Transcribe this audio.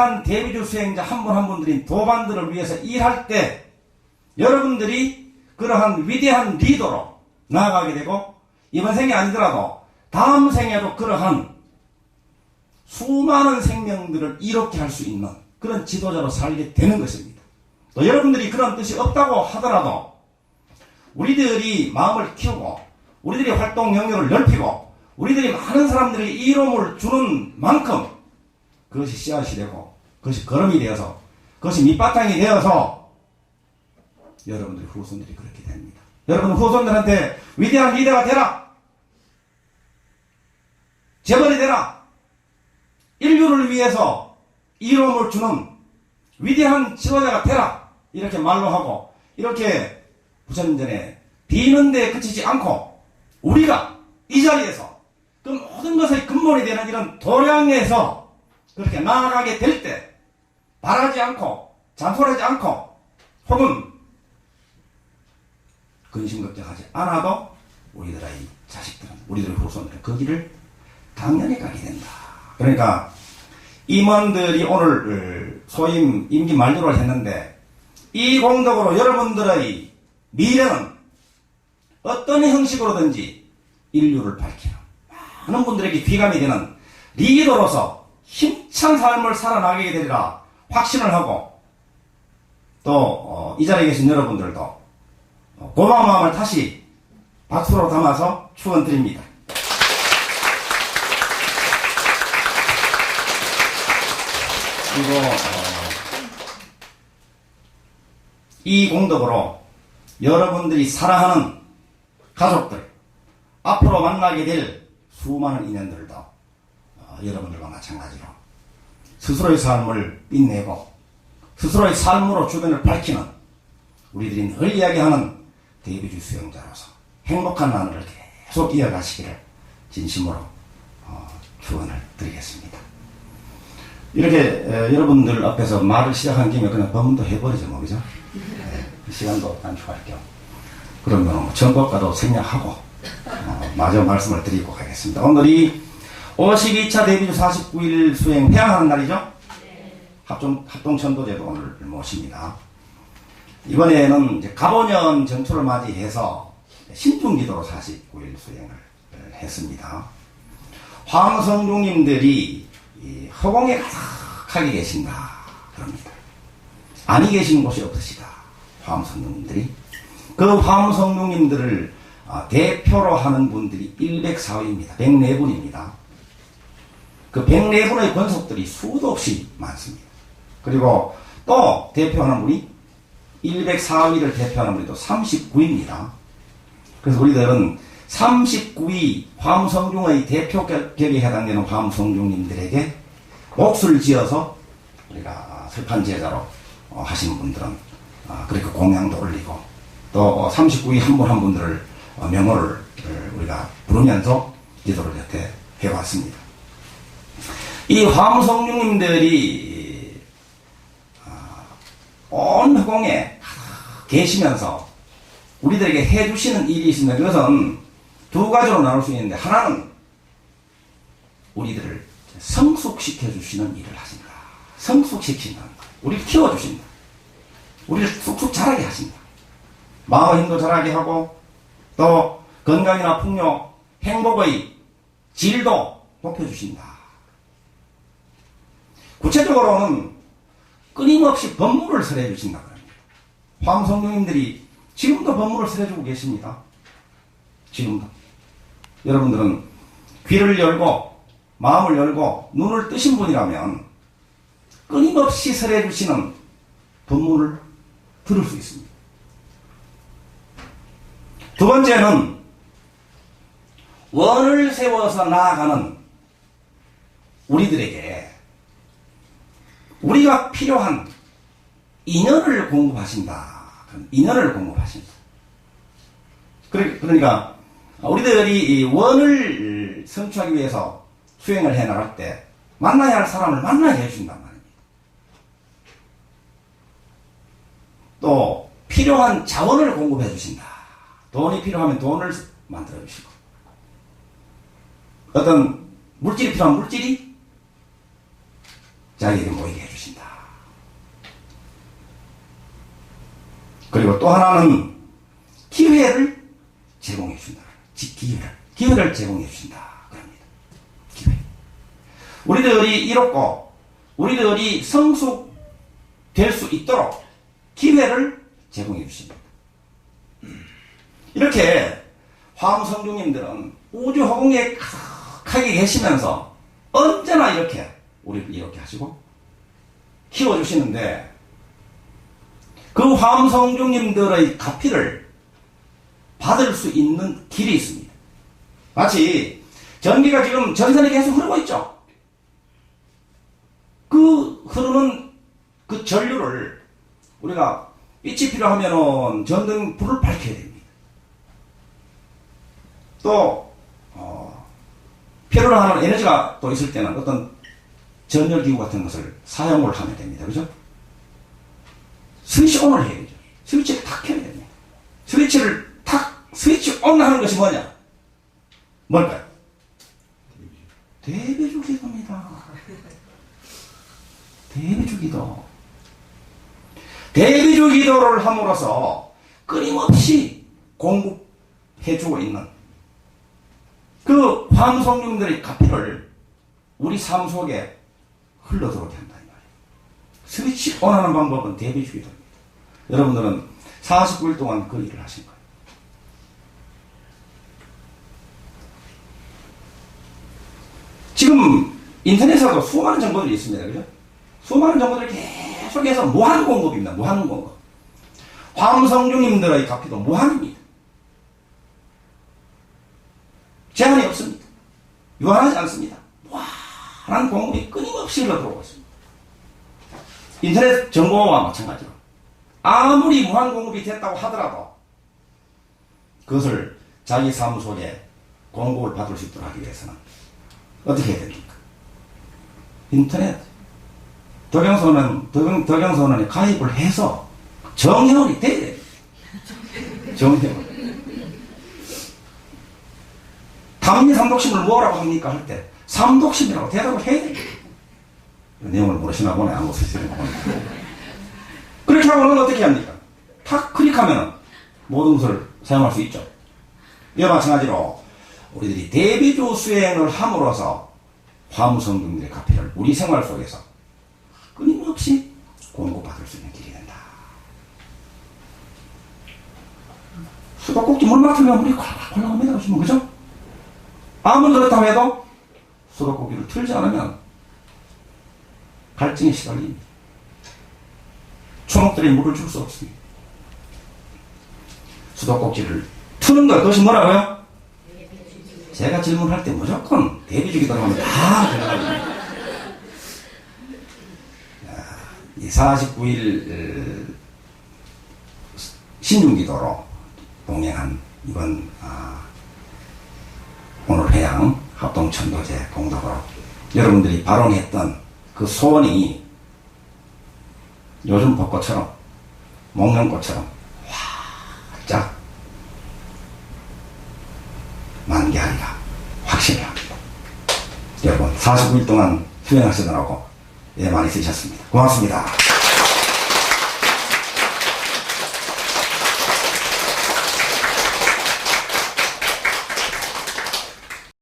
위대한 대비주 수행자 한 분 한 분들인 도반들을 위해서 일할 때 여러분들이 그러한 위대한 리더로 나아가게 되고 이번 생이 아니더라도 다음 생에도 그러한 수많은 생명들을 이롭게 할 수 있는 그런 지도자로 살게 되는 것입니다. 또 여러분들이 그런 뜻이 없다고 하더라도 우리들이 마음을 키우고 우리들이 활동 영역을 넓히고 우리들이 많은 사람들에게 이로움을 주는 만큼 그것이 씨앗이 되고 그것이 걸음이 되어서 그것이 밑바탕이 되어서 여러분들의 후손들이 그렇게 됩니다. 여러분 후손들한테 위대한 리더가 되라. 재벌이 되라. 인류를 위해서 이로움을 주는 위대한 지도자가 되라. 이렇게 말로 하고 이렇게 부처님 전에 비는 데 그치지 않고 우리가 이 자리에서 그 모든 것의 근본이 되는 이런 도량에서 그렇게 나아가게 될 때 바라지 않고 잔소리하지 않고 혹은 근심 걱정하지 않아도 우리들의 자식들은 우리들의 후손들은 그 길을 당연히 가게 된다. 그러니까 임원들이 오늘 소임 임기 만료를 했는데 이 공덕으로 여러분들의 미래는 어떤 형식으로든지 인류를 밝히는 많은 분들에게 귀감이 되는 리더로서 힘찬 삶을 살아나게 되리라 확신을 하고 또이 자리에 계신 여러분들도 어, 고마운 마음을 다시 박수로 담아서 축원드립니다. 그리고 어, 이 공덕으로 여러분들이 사랑하는 가족들 앞으로 만나게 될 수많은 인연들도 어, 여러분들과 마찬가지로 스스로의 삶을 빛내고 스스로의 삶으로 주변을 밝히는 우리들이 늘 이야기하는 대비주 수용자로서 행복한 나날을 계속 이어가시기를 진심으로 어, 축원을 드리겠습니다. 이렇게 에, 여러분들 앞에서 말을 시작한 김에 그냥 법문도 해버리죠, 뭐, 그죠? 네, 시간도 단축할 겸. 그러면 뭐 정법과도 생략하고, 어, 마저 말씀을 드리고 가겠습니다. 오늘이 52차 데뷔주 49일 수행 회양하는 날이죠? 합동, 합동천도제도 오늘 모십니다. 이번에는 이제 가보년 전투를 맞이해서 신중기도로 49일 수행을 했습니다. 황성중님들이 이 허공에 가득하게 계신다. 그럽니다. 아니 계신 곳이 없으시다. 화엄성룡님들이. 그 화엄성룡님들을 아, 대표로 하는 분들이 104위입니다. 104분입니다. 그 104분의 권속들이 수도 없이 많습니다. 그리고 또 대표하는 분이 104위를 대표하는 또 39위입니다. 그래서 우리들은 39위 화엄성중의 대표 격에 해당되는 화엄성중님들에게 몫을 지어서 우리가 설판 제자로 어, 하신 분들은 어, 그렇게 공양도 올리고 또 39위 한 분 한 분들을 어, 명호를 어, 우리가 부르면서 기도를 여태 해왔습니다. 이 화엄성중님들이 아, 온 허공에 계시면서 우리들에게 해주시는 일이 있습니다. 그것은 두 가지로 나눌 수 있는데 하나는 우리들을 성숙시켜 주시는 일을 하신다. 성숙시킨다는 거. 우리를 키워주신다. 우리를 쑥쑥 자라게 하신다. 마음의 힘도 자라게 하고 또 건강이나 풍요, 행복의 질도 높여주신다. 구체적으로는 끊임없이 법문을 설해 주신다. 그럽니다. 황성령님들이 지금도 법문을 설해 주고 계십니다. 지금도. 여러분들은 귀를 열고 마음을 열고 눈을 뜨신 분이라면 끊임없이 설해 주시는 법문을 들을 수 있습니다. 두 번째는 원을 세워서 나아가는 우리들에게 우리가 필요한 인연을 공급하신다. 인연을 공급하신다. 그러- 그러니까 우리들이 이 원을 성취하기 위해서 수행을 해 나갈 때 만나야 할 사람을 만나게 해준단 말입니다. 또 필요한 자원을 공급해 주신다. 돈이 필요하면 돈을 만들어 주시고 어떤 물질이 필요한 물질이 자기에게 모이게 해주신다. 주신다. 그리고 또 하나는 기회를 제공해 준다. 지- 기회를. 기회를 제공해 주신다. 그럽니다. 기회. 우리들이 이롭고, 우리들이 성숙될 수 있도록 기회를 제공해 주십니다. 이렇게 화엄성중님들은 우주 허공에 가득하게 계시면서 언제나 이렇게 우리를 이렇게 하시고 키워주시는데 그 화엄성중님들의 가피를 받을 수 있는 길이 있습니다. 마치 전기가 지금 전선에 계속 흐르고 있죠. 그 흐르는 그 전류를 우리가 빛이 필요하면은 전등 불을 밝혀야 됩니다. 또 어, 필요로 하는 에너지가 또 있을 때는 어떤 전열기구 같은 것을 사용을 하면 됩니다. 그죠? 스위치 온을 해야 되죠. 스위치를 탁 켜야 됩니다. 스위치를 탁, 스위치 온 하는 것이 뭐냐? 뭘까요? 대배주 기도입니다. 대배주 기도. 대배주 기도를 함으로써 끊임없이 공급해주고 있는 그 황송님들의 가피를 우리 삶 속에 흘러들어오게 한다. 스위치 온하는 방법은 대배주 기도입니다. 여러분들은 49일 동안 그 일을 하신 거예요. 지금 인터넷에도 수많은 정보들이 있습니다. 그죠? 수많은 정보들이 계속해서 무한 공급입니다. 무한 공급. 황성중님들의 가피도 무한입니다. 제한이 없습니다. 유한하지 않습니다. 무한한 공급이 끊임없이 흘러들어오고 있습니다. 인터넷 정보와 마찬가지로 아무리 무한 공급이 됐다고 하더라도 그것을 자기 삶 속에 공급을 받을 수 있도록 하기 위해서는 어떻게 해야 됩니까? 인터넷 덕영선언, 덕영, 덕영선언에 가입을 해서 정회원이 돼야 돼요. 정회원. 당리 삼독심을 뭐라고 합니까? 할 때, 삼독심이라고 대답을 해야 돼요. 내용을 모르시나 보네, 안 보시나 보네. 그렇게 하고는 어떻게 합니까? 탁 클릭하면 모든 것을 사용할 수 있죠. 이와 마찬가지로 우리들이 대비조 수행을 함으로써 화무성중들의 가피를 우리 생활 속에서 끊임없이 공급받을 수 있는 길이 된다. 수도꼭지 물 막히면 물이 올라옵니다. 보시면 그죠? 아무리 그렇다고 해도 수도꼭지를 틀지 않으면 갈증에 시달립니다. 초목들이 물을 줄 수 없습니다. 수도꼭지를 트는 것, 그것이 뭐라고요? 제가 질문할 때 무조건 대비주기도로 하면 다. 이 49일 신중기도로 동행한 이번 아, 오늘 회양 합동천도제 공덕으로 여러분들이 발언했던 그 소원이 요즘 벚꽃처럼 목련꽃처럼 활짝 만개하리라 확신을 합니다. 여러분 49일 동안 수행하시느라고 예 많이 쓰셨습니다. 고맙습니다.